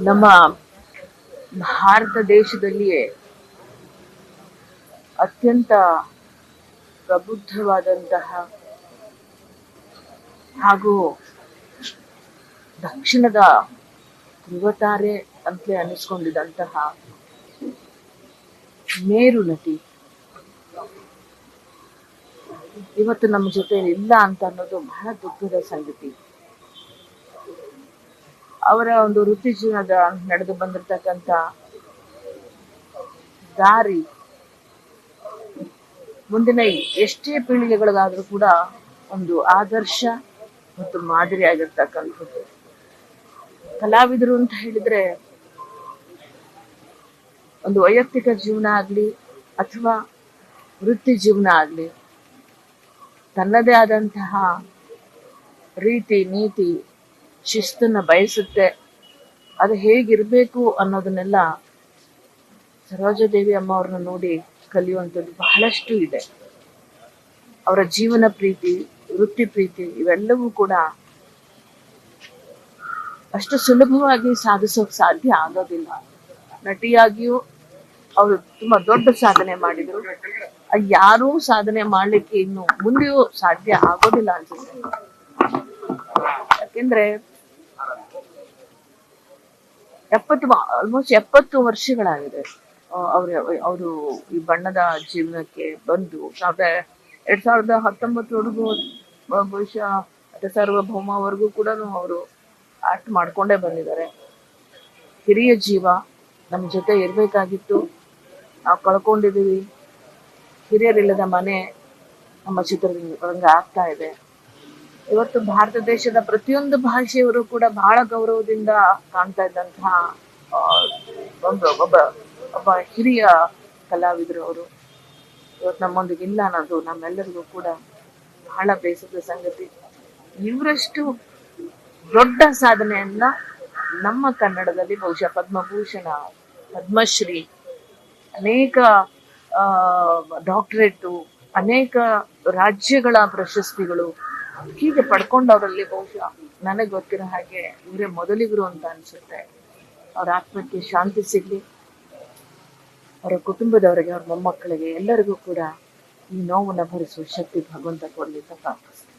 ನಮ್ಮ ಭಾರತ ದೇಶದಲ್ಲಿಯೇ ಅತ್ಯಂತ ಪ್ರಬುದ್ಧವಾದಂತಹ ಹಾಗೂ ದಕ್ಷಿಣದ ಧ್ರುವತಾರೆ ಅಂತಲೇ ಅನಿಸ್ಕೊಂಡಿದ್ದಂತಹ ಮೇರು ನಟಿ. ಇವತ್ತು ನಮ್ಮ ಜೊತೆ ಇಲ್ಲ ಅಂತ ಅನ್ನೋದು ಬಹಳ ದುಃಖದ ಸಂಗತಿ. ಅವರ ಒಂದು ವೃತ್ತಿ ಜೀವನದ ನಡೆದು ಬಂದಿರತಕ್ಕಂಥ ದಾರಿ ಮುಂದಿನ ಎಷ್ಟೇ ಪೀಳಿಗೆಗಳಿಗಾದ್ರೂ ಕೂಡ ಒಂದು ಆದರ್ಶ ಮತ್ತು ಮಾದರಿ ಆಗಿರ್ತಕ್ಕಂಥದ್ದು. ಕಲಾವಿದರು ಅಂತ ಹೇಳಿದ್ರೆ ಒಂದು ವೈಯಕ್ತಿಕ ಜೀವನ ಆಗ್ಲಿ ಅಥವಾ ವೃತ್ತಿ ಜೀವನ ಆಗ್ಲಿ ತನ್ನದೇ ಆದಂತಹ ರೀತಿ, ನೀತಿ ಶಿಸ್ತನ್ನ ಬಯಸುತ್ತೆ. ಅದು ಹೇಗಿರ್ಬೇಕು ಅನ್ನೋದನ್ನೆಲ್ಲ ಸರೋಜಾದೇವಿ ಅಮ್ಮ ಅವ್ರನ್ನ ನೋಡಿ ಕಲಿಯುವಂಥದ್ದು ಬಹಳಷ್ಟು ಇದೆ. ಅವರ ಜೀವನ ಪ್ರೀತಿ, ವೃತ್ತಿ ಪ್ರೀತಿ ಇವೆಲ್ಲವೂ ಕೂಡ ಅಷ್ಟು ಸುಲಭವಾಗಿ ಸಾಧಿಸೋಕ್ ಸಾಧ್ಯ ಆಗೋದಿಲ್ಲ. ನಟಿಯಾಗಿಯೂ ಅವರು ತುಂಬಾ ದೊಡ್ಡ ಸಾಧನೆ ಮಾಡಿದ್ರು. ಯಾರೂ ಸಾಧನೆ ಮಾಡ್ಲಿಕ್ಕೆ ಇನ್ನು ಮುಂದೆಯೂ ಸಾಧ್ಯ ಆಗೋದಿಲ್ಲ ಅನ್ಸುತ್ತೆ. ಯಾಕೆಂದ್ರೆ ಎಪ್ಪತ್ತು ಆಲ್ಮೋಸ್ಟ್ ಎಪ್ಪತ್ತು ವರ್ಷಗಳಾಗಿದೆ. ಅವ್ರ, ಅವರು ಈ ಬಣ್ಣದ ಜೀವನಕ್ಕೆ ಬಂದು ಸಾವಿರದ ಎರಡ್ ಸಾವಿರದ ಹತ್ತೊಂಬತ್ತರವರೆಗೂ ಬಹುಶಃ ಸಾರ್ವಭೌಮವರೆಗೂ ಕೂಡ ಅವರು ಆಕ್ಟ್ ಮಾಡ್ಕೊಂಡೇ ಬಂದಿದ್ದಾರೆ. ಹಿರಿಯ ಜೀವ, ನಮ್ಮ ಜೊತೆ ಇರಬೇಕಾಗಿತ್ತು. ನಾವು ಕಳ್ಕೊಂಡಿದ್ದೀವಿ. ಹಿರಿಯರಿಲ್ಲದ ಮನೆ ನಮ್ಮ ಚಿತ್ರರಂಗ ಆಗ್ತಾ ಇದೆ. ಇವತ್ತು ಭಾರತ ದೇಶದ ಪ್ರತಿಯೊಂದು ಭಾಷೆಯವರು ಕೂಡ ಬಹಳ ಗೌರವದಿಂದ ಕಾಣ್ತಾ ಇದ್ದಂತಹ ಒಂದು ಒಬ್ಬ ಒಬ್ಬ ಹಿರಿಯ ಕಲಾವಿದರು ಅವರು. ಇವತ್ತು ನಮ್ಮೊಂದಿಗೆ ಇಲ್ಲ ಅನ್ನೋದು ನಮ್ಮೆಲ್ಲರಿಗೂ ಕೂಡ ಬಹಳ ಬೇಸರದ ಸಂಗತಿ. ಇವರಷ್ಟು ದೊಡ್ಡ ಸಾಧನೆಯನ್ನ ನಮ್ಮ ಕನ್ನಡದಲ್ಲಿ ಬಹುಶಃ ಪದ್ಮಭೂಷಣ, ಪದ್ಮಶ್ರೀ, ಅನೇಕ ಡಾಕ್ಟರೇಟು ಅನೇಕ ರಾಜ್ಯಗಳ ಪ್ರಶಸ್ತಿಗಳು ಹೀಗೆ ಪಡ್ಕೊಂಡವರಲ್ಲಿ ಬಹುಶಃ ನನಗೆ ಗೊತ್ತಿರೋ ಹಾಗೆ ಇವರೇ ಮೊದಲಿಗರು ಅಂತ ಅನ್ಸುತ್ತೆ. ಅವ್ರ ಆತ್ಮಕ್ಕೆ ಶಾಂತಿ ಸಿಗ್ಲಿ. ಅವರ ಕುಟುಂಬದವರಿಗೆ, ಅವ್ರ ಮೊಮ್ಮಕ್ಕಳಿಗೆ ಎಲ್ಲರಿಗೂ ಕೂಡ ಈ ನೋವನ್ನು ಭರಿಸುವ ಶಕ್ತಿ ಭಗವಂತ ಕೊಡ್ಲಿ ಅಂತ ಪ್ರಾರ್ಥಿಸ್ತೀನಿ.